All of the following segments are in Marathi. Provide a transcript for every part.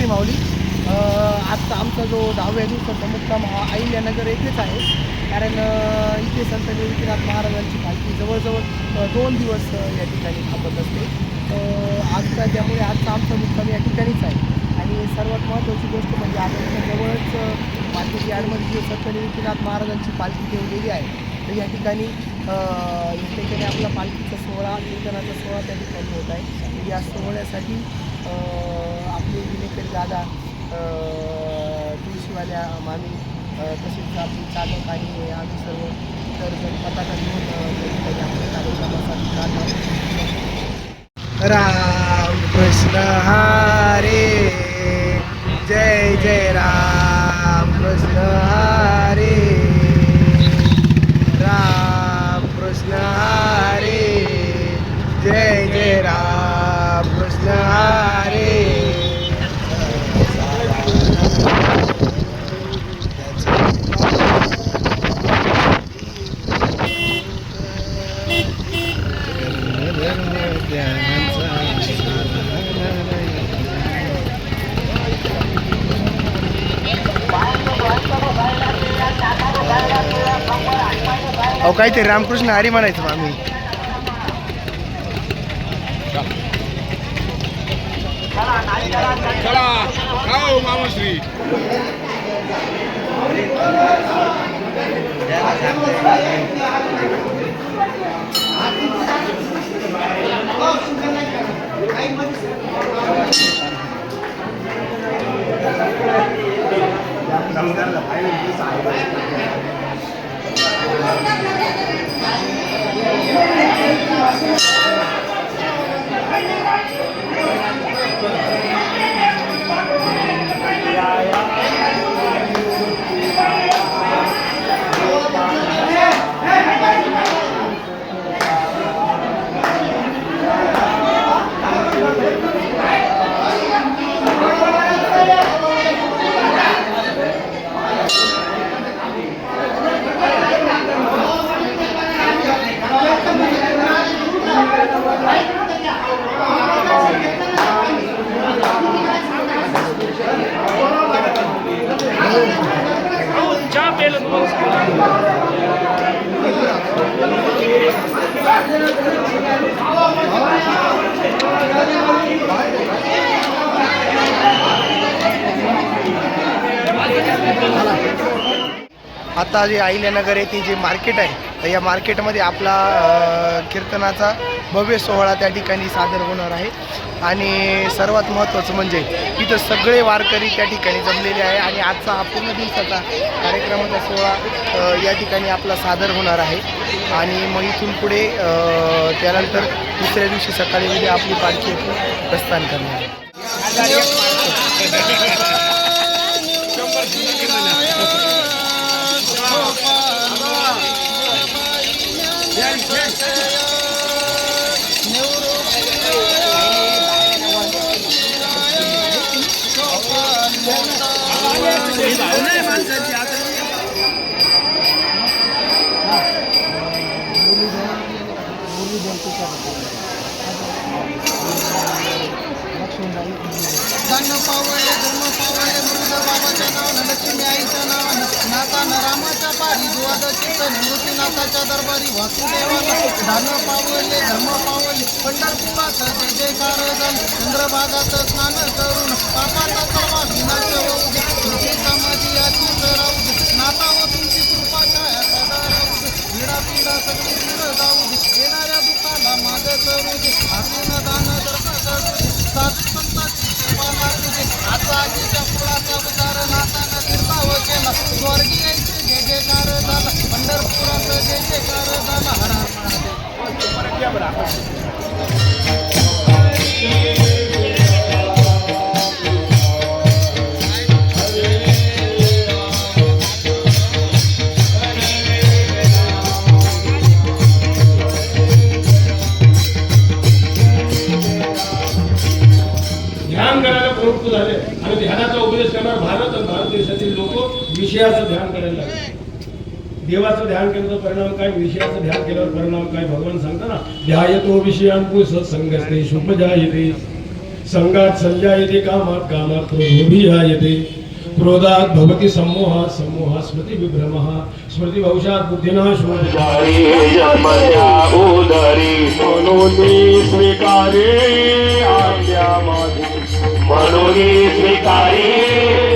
नमस्कार माऊली. आत्ता आमचा जो दहाव्या दिवसाचा मुक्काम हा अहिल्यानगर येथेच आहे. कारण इथे संत निवृत्तीनाथ महाराजांची पालखी जवळजवळ दोन दिवस या ठिकाणी थांबत असते. आजचा त्यामुळे आजचा आमचा मुक्काम या ठिकाणीच आहे. आणि सर्वात महत्त्वाची गोष्ट म्हणजे आजच्या जवळच अ, यार्डमध्ये जे संत निवृत्तीनाथ महाराजांची पालखी ठेवलेली आहे. तर या ठिकाणी या ठिकाणी आपला पालखीचा सोहळा कीर्तनाचा सोहळा त्या ठिकाणी होत आहे. या सोहळ्यासाठी अ, दादा तुळशीवाल्या मामी तसेच आमचे चालक आणि आम्ही सर्व इतर पताका घेऊन राम कृष्ण हरे जय जय राम कृष्ण हरे राम कृष्ण हरे जय जय राम कृष्ण हरे अहो काहीतरी रामकृष्ण हरी म्हणायचं आम्ही. चला हो मामाश्री आता जे अहिल्यानगर येथे जे मार्केट आहे तर या मार्केटमध्ये आपला कीर्तनाचा भव्य सोहळा त्या ठिकाणी सादर होणार आहे. आणि सर्वात महत्त्वाचं म्हणजे इथं सगळे वारकरी त्या ठिकाणी जमलेले आहे आणि आजचा हा पूर्ण दिवसाचा कार्यक्रमाचा सोहळा या ठिकाणी आपला सादर होणार आहे. आणि मग इथून पुढे त्यानंतर दुसऱ्या दिवशी सकाळी उद्या आपली पालखी प्रस्थान करणार पारी चित्त निवृत्तीनाथाच्या दरबारी वासुदेवानं पावले धर्म पावले पंढरपुरात जयकार झाले चंद्रभागात स्नान करून पापाचा सर्व विनाश होऊ दे राहू दे नाता व तुमची कृपा छाया सदा राहू दे पिढा पिढा सगळी दूर जाऊ दे येणाऱ्या दुःखाला करू दे दान करू दे साधू लागू दे आता आजीच्या फुलाचा निर्भाव केला जय जयकार झाला पंढरपुरात जय जयकार झाला हर परिणाम काय विषयाचं ध्यान केल्यावर परिणाम काय? भगवान सांगता ना ध्यायतो विषयांपु सत्संगस्ते शुभ जायते संघात संजायते कामात कामात क्रोधोभिया क्रोधात भवती सम्मोहात सम्मोहात स्मृती विभ्रमः. स्मृती भविष्यात बुद्धिना होतो. जन्मल्या स्वीकारे म्हणून स्वीकारे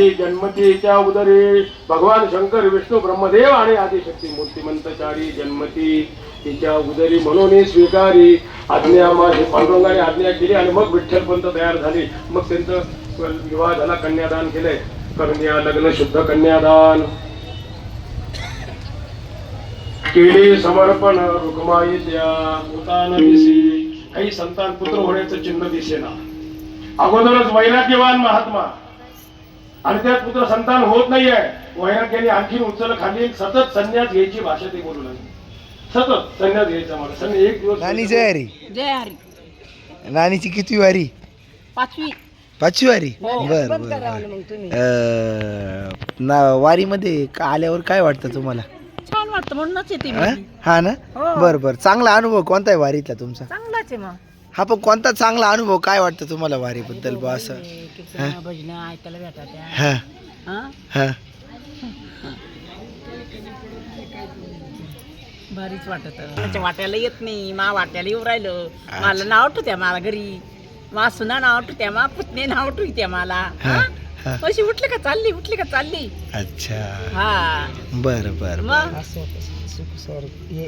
मूर्तिमंतचारी जन्मतीच्या उदरी भगवान शंकर विष्णू ब्रह्मदेव आणि आदिशक्ती मूर्तिमंतचारी जन्मती. तिच्या उदरी म्हणून स्वीकारी. आज्ञा माझी पांडुरंगाने आज्ञा केली आणि मग विठ्ठलपंत तयार झाली. मग त्यांचं विवाह झाला कन्यादान केलंय. कन्या लग्न शुद्ध कन्यादान. केले समर्पण रुक्माईच्या पोतान दिसी काही संतान पुत्र होण्याचं चिन्ह दिसेना. अगोदरच वैराग्यवान महात्मा. आणि त्यात पुत्र संतान होत नाहीये. वैराग्याने आणखीन उचल खाली सतत संन्यास घ्यायची भाषा ते बोलू लागले. सतत संन्यास घ्यायचा मला. संन्यास एक दिवस नानी जय हरी जय हरी. नानीची किती वारी? पाचवी. पाचवी वारी? हो. बर बंद बर ना वारीमध्ये का आल्यावर काय वाटतं तुम्हाला? छान वाटतं म्हणूनच येते हा? मी हा ना? हो. बर बर. चांगला अनुभव कोणता आहे वारीतला तुमचा? चांगलाच आहे मग. हा पण कोणता चांगला अनुभव काय वाटतं तुम्हाला वारीबद्दल बा असं? कीर्तनं, भजनं ऐकायला हा? हा? हा? भारीच वाटत. त्याच्या वाट्याला येत नाही मा वाट्याला येऊ राहिलं. मला नाव त्या मला घरी. मा सुना नाव त्या मा पुतणे नाव त्या मला हा, हा? अशी उठली का चालली? उठली का चालली? अच्छा. हा. बर बर मग?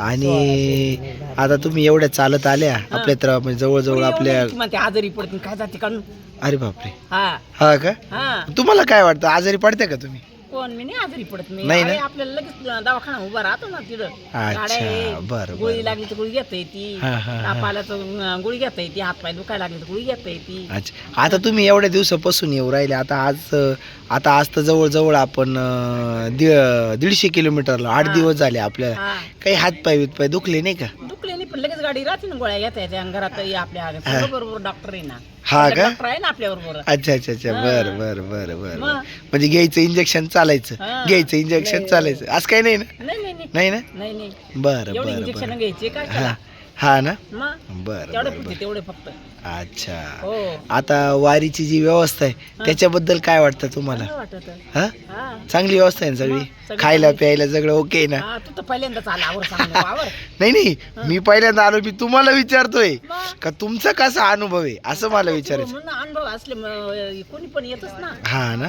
आणि आता तुम्ही एवढ्या चालत आल्या आपल्या तर म्हणजे जवळजवळ आपल्या आजारी पडते काय जाते काढून. अरे बापरे. हा. हा का? हा. तुम्हाला काय वाटतं? आजारी पडते का तुम्ही? कोण? मी नाही आजारी पडत नाही ना? अरे, आपल्याला लगेच दवाखाना उभा राहतो ना तिथं. गाड्या आहे. बरं, गोळी बरं. लागली तर गोळी घेता येते. हा, हा, हा. ताप आला तर अं, गोळी घेता येते. हात पाय दुखायला लागले तर गोळी घेता येते. अच्छा. आता तुम्ही एवढ्या दिवसापासून येऊ राहिले. आता आज अं, आता आज तर जवळजवळ आपण अं, दि- दीडशे किलोमीटरला आठ. दिवस झाले आपल्याला हा. काही हातपाय वितपाय दुखले नाही का? दुखले नाही पण लगेच गाडी राहते ना गोळ्या घेता येते आणि घरात ही. आपल्या सगळं बरोबर डॉक्टर आहे ना. हा का? डॉक्टर आहे ना आपल्या बरोबर अच्छा अच्छा. अच्छा. बर बर बर बर. मग? म्हणजे घ्यायचं इंजेक्शन चालायचं. हा. घ्यायचं इंजेक्शन चालायचं. असं काही नाही ना? नाही नाही नाही. नाही ना? नाही नाही. बरं एवढे बरं इंजेक्शन बरं. घ्यायचे काय हा. हा ना? मग बरं तेवढे बरं पुरते बरं तेवढे फक्त. अच्छा. हो. आता वारीची जी व्यवस्था आहे त्याच्याबद्दल काय वाटतं तुम्हाला? चांगलं वाटत. हा? हा. चांगली व्यवस्था आहे ना सगळी? मग, सगळी खायला. प्यायला सगळं ओके ना? हा तू तर पहिल्यांदाच आला आवर सांग आवर. नाही नाही. मी पहिल्यांदा आलो मी तुम्हाला विचारतोय. मग? का तुमचा कसा अनुभव आहे? असं मला विचारायचं. म्हणून अनुभव असले म- कोणी पण येतच ना. हा ना?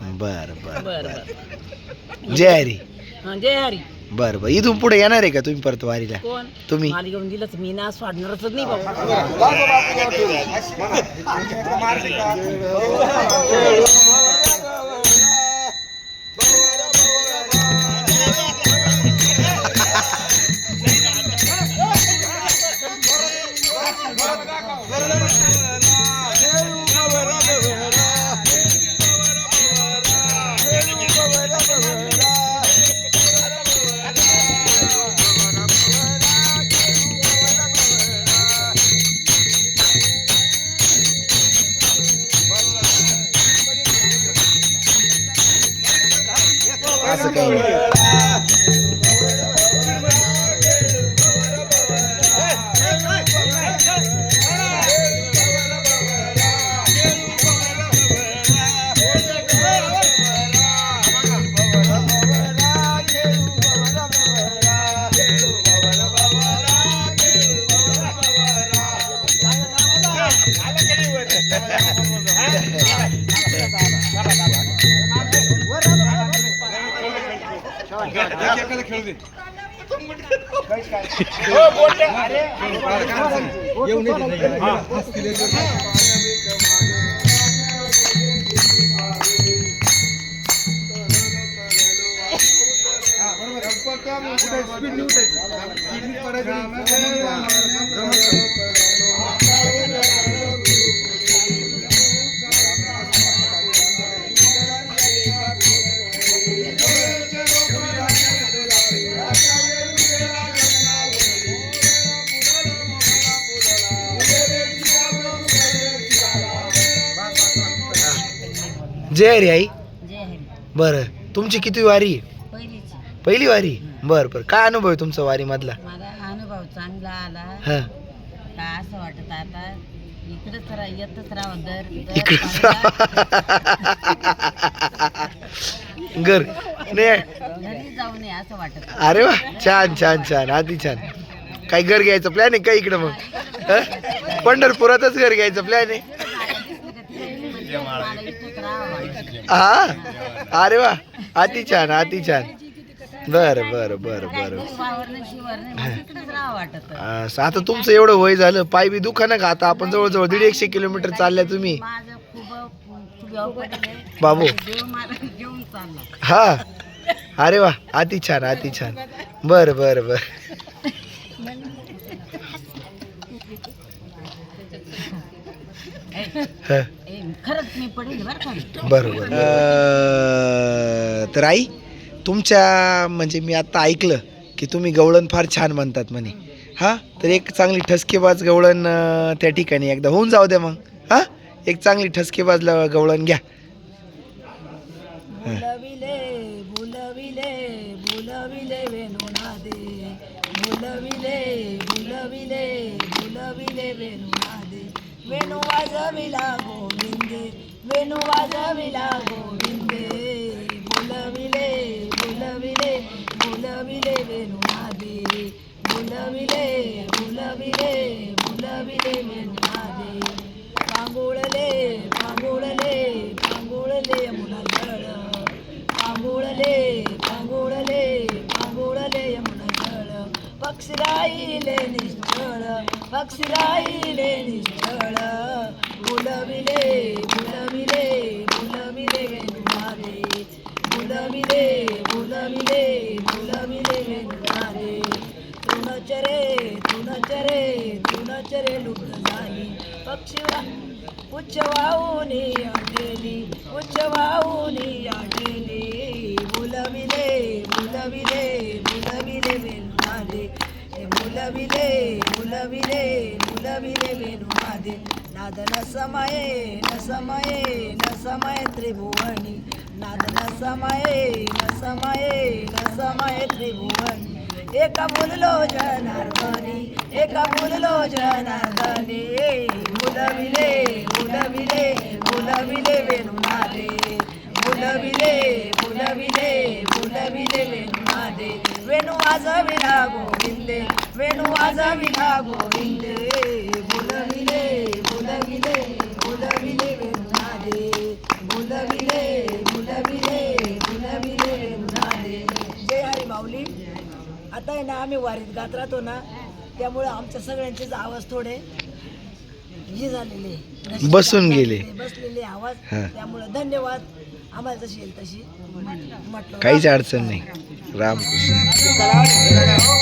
बर बर बर जय हरी हा, जय हरी बर बर इथून पुढे येणार आहे का तुम्ही परत वारीला कोण तुम्ही मला घेऊन दिलंच मी ना सोडणारच नाही बाबा खेळ दे स्पीड लिहू जय हरी आई बरं. तुमची किती वारी? आहे? पहिलीच. पहिली वारी? बरं बरं. काय अनुभव आहे तुमचा वारीमधला? मला अनुभव चांगला आला. हां. का असं वाटत आता? इकडेच राहा येतच राहावं दर दर इकडेच पाहिला, घर. नाही. घरी जाऊ नये असं वाटत. अरे वा. छान छान छान. आधी छान. काय घर घ्यायचं प्लॅन आहे का इकडं मग? हं? पंढरपुरातच घर घ्यायचं प्लॅन आहे. हा? अरे वा अति छान अति छान. बरं बरं बरं बरं. असं आता तुमचं एवढं वय झालं पाय बी दुखा ना का आता? आपण जवळजवळ दीड एकशे किलोमीटर चालल्या तुम्ही. बाबू. हा. अरे वा अति छान अति छान. बरं बरं बरं. हं. खरंच मी पडेल बरं का? बरोबर. तर आई तुमच्या म्हणजे मी आता ऐकलं की तुम्ही गवळण फार छान म्हणतात म्हणे. हा? तर एक चांगली ठसकेबाज गवळण अं, त्या ठिकाणी एकदा होऊन जाऊ द्या मग. हा? एक चांगली ठसकेबाज ल- गवळण घ्या. बुलविले बुलविले बुलविले वेणुनादे. बुलविले बुलविले बुलविले वेणुनादे. वेणू वाजविला गोविंदे. वेणू वाजविला गोविंदे. बुलविले बुलविले बुलविले बोलविले बोलविले बोलविले वेणू वेणुनादे पांगुळले पांगुळले पांगुळले यमुना जळ पांगुळले पांगुळले पांगुळले यमुना जळ पक्षीराईले निश्चळ पक्षीराईले निश्चळ. बुलविले बुलविले बुलविले वेणुमारे बुलविले बुलविले बुलविले वेणुमारे तुनचरे तुनचरे तुनचरे लुट झाली पक्षी उच्च वाहुनी आटेली उच्च वाहुनी आटेली बुलविले बुलविले बुलविले वेणुमारे बुलविले बुलविले बुलविले वेणुमारे नाद न समये न समये न समय त्रिभुवनी। नाद न समये न समये न समय त्रिभुवनी। एका बोललो जनार्दनी एका बोललो जनार्दनी। बुलविले बुलविले बुलविले वेणुनादे। बुलविले बुलविले बुलविले वेणुनादे। वेणू वाजविला गोविंदे वेणू वाजविला गोविंदे। वारीत गात राहतो ना त्यामुळे आमच्या सगळ्यांचेच आवाज थोडे हे झालेले बसून गेले. बसलेले आवाज. हा. त्यामुळे धन्यवाद. आम्हाला जशी येईल तशी. म्हटलं काहीच अडचण नाही. रामकृष्ण